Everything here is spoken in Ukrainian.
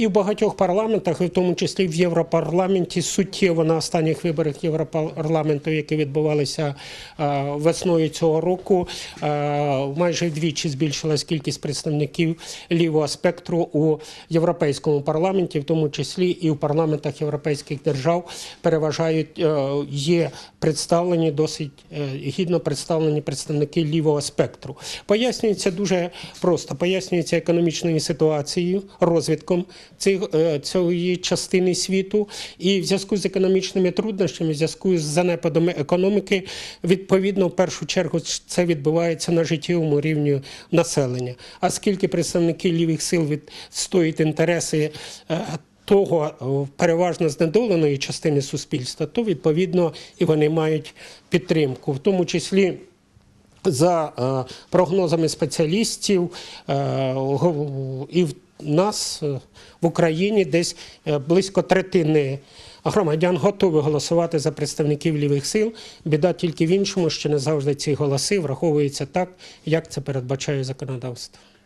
І в багатьох парламентах, і в тому числі в Європарламенті, суттєво на останніх виборах Європарламенту, які відбувалися е, весною цього року, е, майже вдвічі збільшилась кількість представників лівого спектру у європейському парламенті, в тому числі і в парламентах європейських держав переважають е, є представлені досить гідно представлені представники лівого спектру. Пояснюється дуже просто. Пояснюється економічною ситуацією, розвитком цієї частини світу, і в зв'язку з економічними труднощами, в зв'язку з занепадом економіки, відповідно, в першу чергу це відбувається на життєвому рівні населення. А скільки представники лівих сил відстоюють інтереси. е, того е, переважно знедоленої частини суспільства, то відповідно і вони мають підтримку, в тому числі. За е, прогнозами спеціалістів е, і в нас е, в Україні десь е, близько третини громадян готові голосувати за представників лівих сил. Біда тільки в іншому, що не завжди ці голоси враховуються так, як це передбачає законодавство.